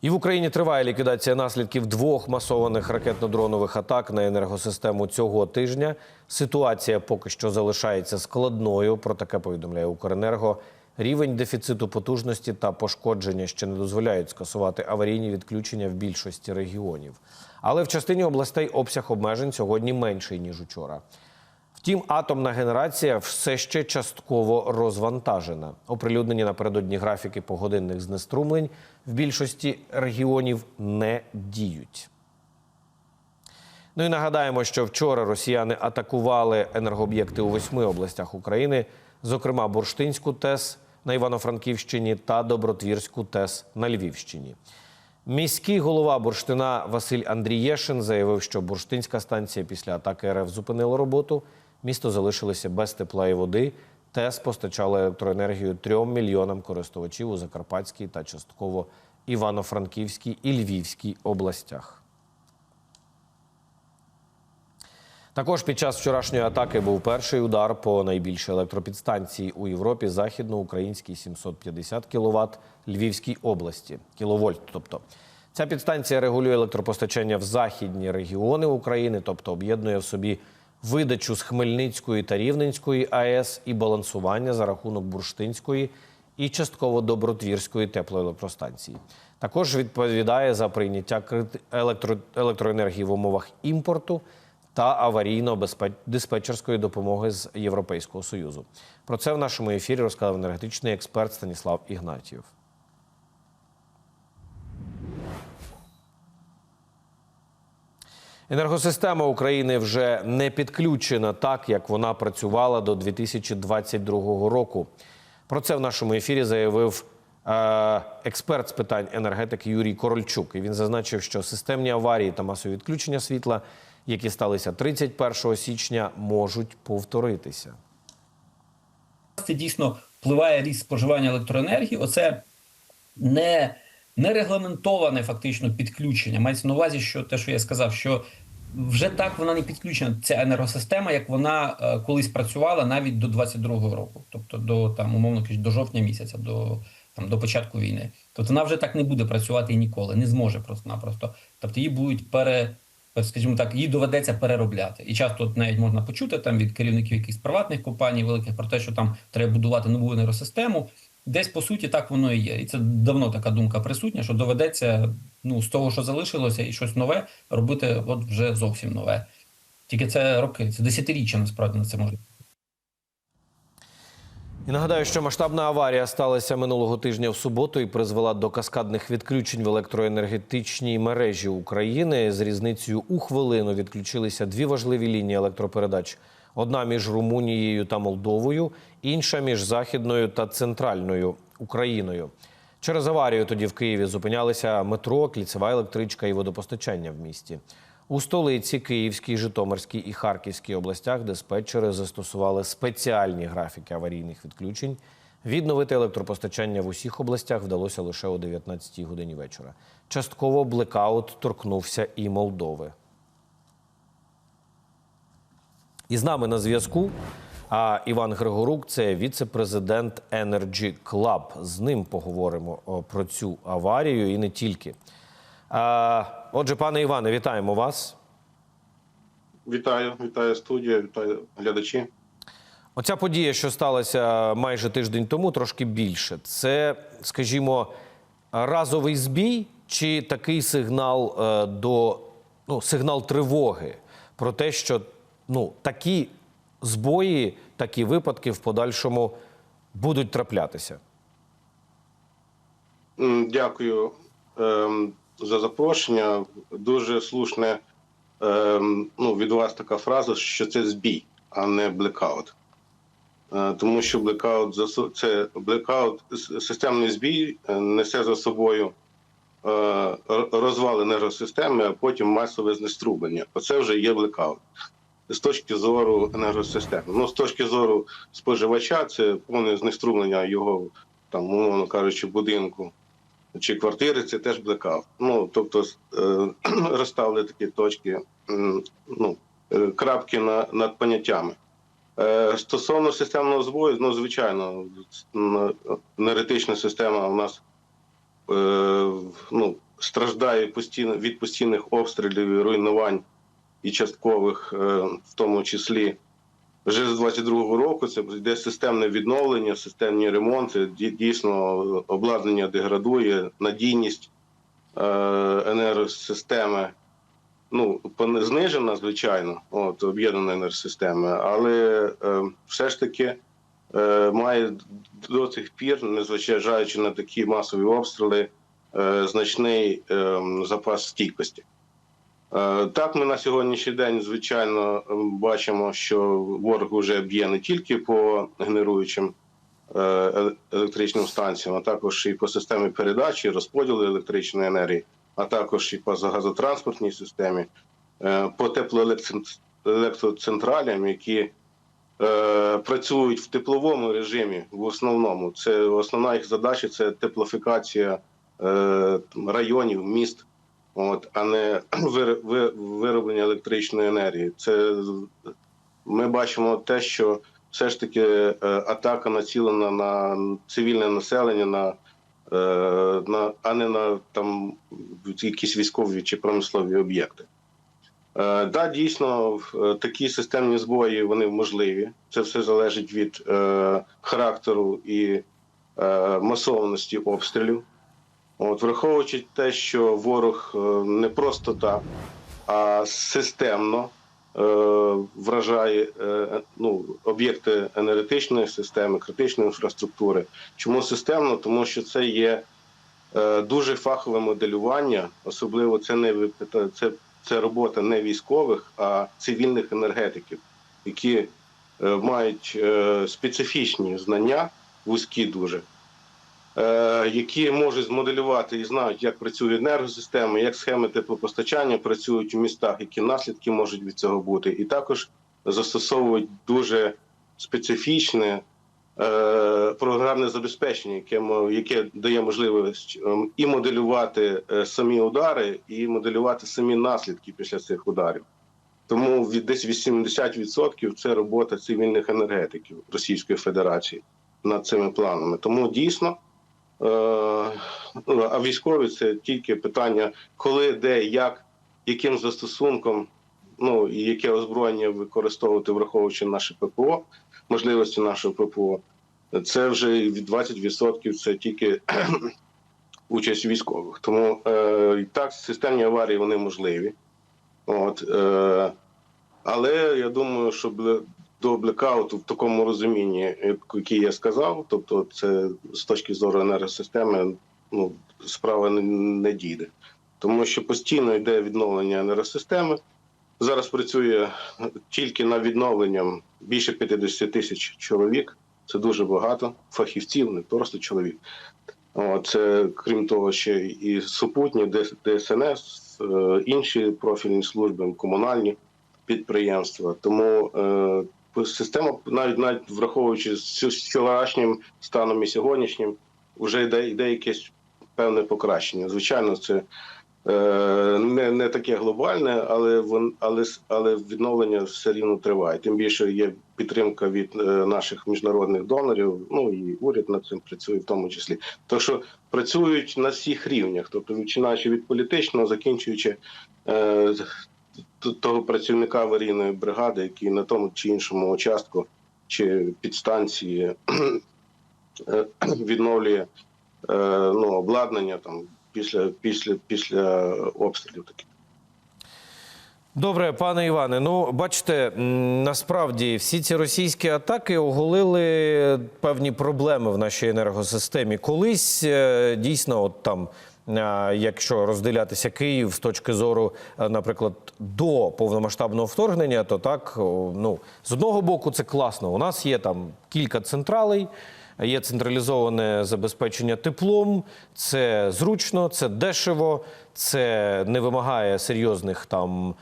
І в Україні триває ліквідація наслідків двох масованих ракетно-дронових атак на енергосистему цього тижня. Ситуація поки що залишається складною. Про таке повідомляє Укренерго. Рівень дефіциту потужності та пошкодження ще не дозволяють скасувати аварійні відключення в більшості регіонів. Але в частині областей обсяг обмежень сьогодні менший ніж учора. Втім, атомна генерація все ще частково розвантажена. Оприлюднені напередодні графіки погодинних знеструмлень в більшості регіонів не діють. Ну і нагадаємо, що вчора росіяни атакували енергооб'єкти у восьми областях України, зокрема Бурштинську ТЕС на Івано-Франківщині та Добротвірську ТЕС на Львівщині. Міський голова Бурштина Василь Андрієшин заявив, що бурштинська станція після атаки РФ зупинила роботу. Місто залишилося без тепла і води. ТЕС постачала електроенергію трьом мільйонам користувачів у Закарпатській та частково Івано-Франківській і Львівській областях. Також під час вчорашньої атаки був перший удар по найбільшій електропідстанції у Європі західноукраїнській 750 кВт Львівській області, кіловольт. Тобто ця підстанція регулює електропостачання в західні регіони України, тобто об'єднує в собі видачу з Хмельницької та Рівненської АЕС і балансування за рахунок Бурштинської і частково Добротвірської теплоелектростанції. Також відповідає за прийняття електро... електроенергії в умовах імпорту та аварійно-диспетчерської допомоги з Європейського Союзу. Про це в нашому ефірі розказав енергетичний експерт Станіслав Ігнатів. Енергосистема України вже не підключена так, як вона працювала до 2022 року. Про це в нашому ефірі заявив е, експерт з питань енергетики Юрій Корольчук. І він зазначив, що системні аварії та масові відключення світла, які сталися 31 січня, можуть повторитися. це дійсно впливає ріст споживання електроенергії. Оце не, не регламентоване фактично підключення. Мається на увазі, що те, що я сказав, що вже так вона не підключена, ця енергосистема, як вона е, колись працювала навіть до 22-го року, тобто до там, умовно кажучи, до жовтня місяця, до там до початку війни. Тобто вона вже так не буде працювати і ніколи, не зможе просто-напросто. Тобто її будуть пере. Скажімо так, її доведеться переробляти. І часто навіть можна почути там від керівників якихось приватних компаній великих про те, що там треба будувати нову енергосистему. Десь по суті так воно і є. І це давно така думка присутня, що доведеться ну з того, що залишилося, і щось нове робити, от вже зовсім нове. Тільки це роки, це десятиріччя насправді на це може. І нагадаю, що масштабна аварія сталася минулого тижня в суботу і призвела до каскадних відключень в електроенергетичній мережі України. З різницею у хвилину відключилися дві важливі лінії електропередач: одна між Румунією та Молдовою, інша між Західною та Центральною Україною. Через аварію тоді в Києві зупинялися метро, кліцева електричка і водопостачання в місті. У столиці Київській, Житомирській і Харківській областях диспетчери застосували спеціальні графіки аварійних відключень. Відновити електропостачання в усіх областях вдалося лише о 19 годині вечора. Частково блекаут торкнувся і Молдови. І з нами на зв'язку а, Іван Григорук, це віце-президент Energy Club. З ним поговоримо про цю аварію і не тільки. Отже, пане Іване, вітаємо вас. Вітаю, вітаю студія, вітаю глядачі. Оця подія, що сталася майже тиждень тому, трошки більше. Це, скажімо, разовий збій чи такий сигнал е, до ну, сигнал тривоги про те, що ну, такі збої, такі випадки в подальшому будуть траплятися. Дякую ем, за запрошення. Дуже слушне ем, ну, від вас така фраза, що це збій, а не блекаут. Е, Тому що блекаут це блекаут, системний збій е, несе за собою е, р- розвал енергосистеми, а потім масове знеструблення. Оце вже є блекаут. З точки зору енергосистеми. Ну, з точки зору споживача, це повне знеструблення його, там, умовно кажучи, будинку чи квартири, це теж блекаут. Ну, тобто е, розставили такі точки, ну, е, крапки на, над поняттями. Е, Стосовно системного збою, ну, звичайно, енергетична система у нас е, ну, страждає постійно від постійних обстрілів і руйнувань і часткових, е, в тому числі. Вже з 22-го року це йде системне відновлення, системні ремонти. Дійсно, обладнання деградує, надійність е, енергосистеми ну, знижена, звичайно, от, об'єднаної енергосистеми, але е, все ж таки е, має до цих пір, незважаючи на такі масові обстріли, е, значний е, запас стійкості. Е, Так, ми на сьогоднішній день, звичайно, бачимо, що ворог вже б'є не тільки по генеруючим е, е- електричним станціям, а також і по системі передачі, розподілу електричної енергії, а також і по газотранспортній системі, по теплоелектроцентралям, які працюють в тепловому режимі в основному. Це основна їх задача це теплофікація районів, міст от, а не вир- вироблення електричної енергії. Це ми бачимо те, що все ж таки е, атака націлена на цивільне населення, на, е, на а не на там якісь військові чи промислові об'єкти. Е, да, дійсно, такі системні збої вони можливі. Це все залежить від е, характеру і е, масованості обстрілів. От, враховуючи те, що ворог е, не просто так, а системно е, вражає е, ну, об'єкти енергетичної системи, критичної інфраструктури. Чому системно? Тому що це є е, дуже фахове моделювання, особливо це не це, це робота не військових, а цивільних енергетиків, які е, мають е, специфічні знання, вузькі дуже які можуть змоделювати і знають, як працює енергосистема, як схеми теплопостачання працюють у містах, які наслідки можуть від цього бути, і також застосовують дуже специфічне е, програмне забезпечення, яке, яке дає можливість ем, і моделювати е, самі удари, і моделювати самі наслідки після цих ударів. Тому від десь 80% це робота цивільних енергетиків Російської Федерації над цими планами. Тому дійсно. Е, а військові це тільки питання, коли, де, як, яким застосунком, ну і яке озброєння використовувати, враховуючи наше ППО, можливості нашого ППО. Це вже від 20% це тільки участь військових. Тому е, так системні аварії вони можливі. От, е, але я думаю, що до блекауту в такому розумінні, який я сказав, тобто це з точки зору енергосистеми, ну справа не, не дійде, тому що постійно йде відновлення енергосистеми. Зараз працює тільки над відновленням більше 50 тисяч чоловік. Це дуже багато фахівців, не просто чоловік. Це крім того, ще і супутні ДС- ДСНС, е, інші профільні служби, комунальні підприємства. Тому е, система, навіть навіть враховуючи з вчорашнім станом і сьогоднішнім, вже йде, йде якесь певне покращення. Звичайно, це е, не, не таке глобальне, але вон, але, але відновлення все рівно триває. Тим більше є підтримка від е, наших міжнародних донорів. Ну і уряд над цим працює в тому числі. Так що працюють на всіх рівнях, тобто починаючи від політичного, закінчуючи е, того працівника аварійної бригади, який на тому чи іншому участку чи підстанції е, відновлює е, ну, обладнання там після, після, після обстрілів таких. Добре, пане Іване. Ну, бачите, насправді всі ці російські атаки оголили певні проблеми в нашій енергосистемі. Колись е, дійсно, от там, якщо розділятися Київ з точки зору, е, наприклад, до повномасштабного вторгнення, то так, ну, з одного боку, це класно. У нас є там кілька централей. Є централізоване забезпечення теплом, це зручно, це дешево, це не вимагає серйозних там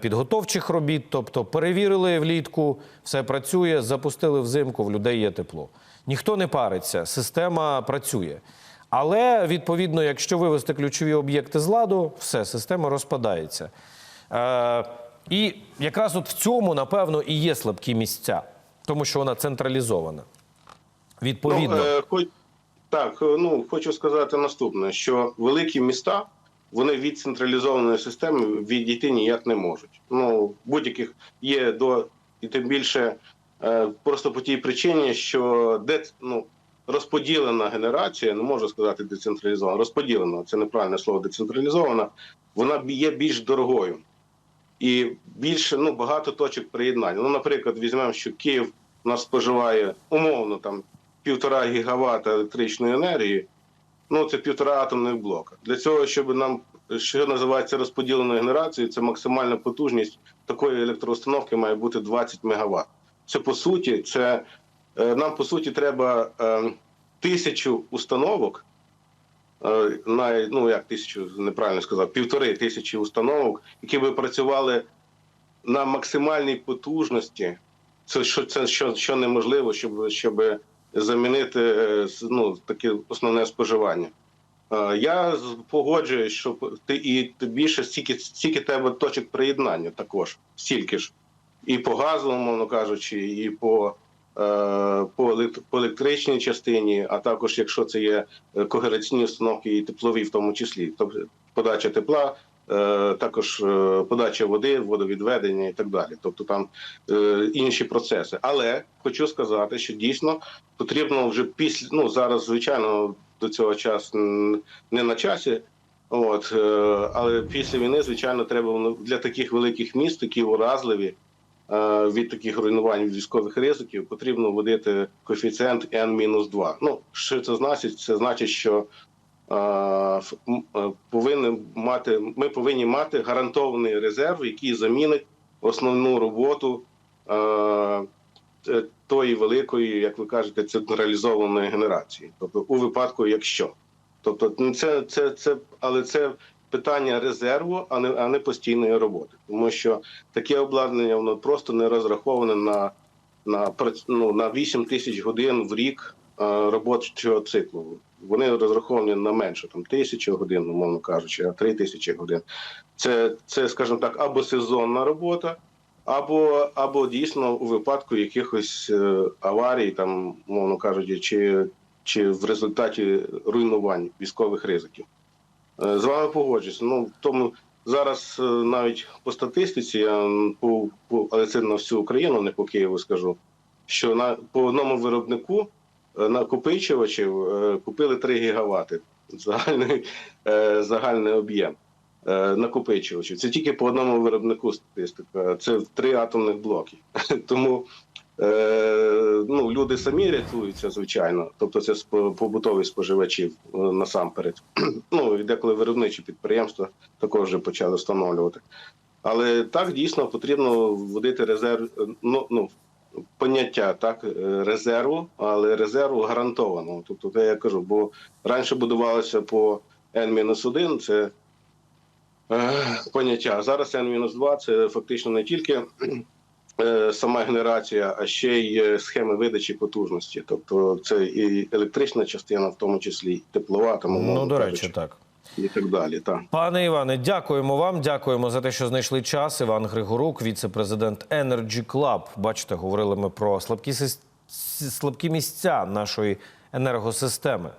підготовчих робіт. Тобто перевірили влітку, все працює, запустили взимку, в людей є тепло. Ніхто не париться, система працює. Але відповідно, якщо вивести ключові об'єкти з ладу, все, система розпадається. Е, і якраз от в цьому, напевно, і є слабкі місця, тому що вона централізована. Відповідно, Ну, е, хоч, так, е, ну хочу сказати наступне: що великі міста вони від централізованої системи відійти ніяк не можуть. Ну будь-яких є до і тим більше е, просто по тій причині, що де ну розподілена генерація, не можу сказати децентралізована, розподілена це неправильне слово децентралізована. Вона є більш дорогою і більше ну багато точок приєднання. Ну, наприклад, візьмемо, що Київ у нас споживає умовно там півтора гігавата електричної енергії. Ну це півтора атомних блока. Для цього, щоб нам що називається розподіленою генерацією, це максимальна потужність такої електроустановки має бути 20 МВт. Це по суті, це нам по суті треба е, тисячу установок. е, На ну як тисячу неправильно сказав, півтори тисячі установок, які би працювали на максимальній потужності. Це що це що, що неможливо, щоб, щоб замінити е, ну, таке основне споживання. Е, Я погоджуюсь, що ти і більше стільки, стільки тебе точок приєднання також, стільки ж. І по газу, мовно кажучи, і по, е, по, елект- електричній частині, а також якщо це є е, когераційні установки і теплові в тому числі. Тобто подача тепла, е, також е, подача води, водовідведення і так далі. Тобто там е, інші процеси. Але хочу сказати, що дійсно потрібно вже після ну зараз, звичайно, до цього часу не на часі. От, е, але після війни, звичайно, треба воно- для таких великих міст, які уразливі е, від таких руйнувань від військових ризиків, потрібно вводити коефіцієнт N-2. Ну, що це значить? Це значить, що е, е, повинні мати, ми повинні мати гарантований резерв, який замінить основну роботу е, е, тої великої, як ви кажете, централізованої генерації. Тобто, у випадку, якщо. Тобто, ну, це, це, це, але це питання резерву, а не, а не постійної роботи. Тому що таке обладнання воно просто не розраховане на, на, ну, на 8 тисяч годин в рік е, робочого циклу. Вони розраховані на менше, там тисячу годин, умовно кажучи, а три тисячі годин. Це, це, скажімо так, або сезонна робота, або, або дійсно у випадку якихось е, аварій, там, мовно кажучи, чи, чи в результаті руйнувань військових ризиків. Е, З вами погоджуюся. Ну, тому зараз е, навіть по статистиці, я по, по, але це на всю Україну, не по Києву скажу, що на, по одному виробнику е, накопичувачів купили 3 гігавати загальний, загальний об'єм накопичувачів. Це тільки по одному виробнику статистика. Це три атомних блоки. Тому ну, люди самі рятуються, звичайно. Тобто це побутові споживачі е, насамперед. ну і деколи виробничі підприємства також вже почали встановлювати. Але так дійсно потрібно вводити резерв. е, Ну, ну поняття так е, резерву, але резерву гарантованого. Тобто, те я кажу, бо раніше будувалося по N-1, це е, поняття. А зараз N-2 це фактично не тільки е, сама генерація, а ще й е, схеми видачі потужності. Тобто це і електрична частина, в тому числі, і теплова, там, Ну, до кажучи, речі, так. і так далі. Так. Пане Іване, дякуємо вам. Дякуємо за те, що знайшли час. Іван Григорук, віце-президент Energy Club. Бачите, говорили ми про слабкі, слабкі місця нашої енергосистеми.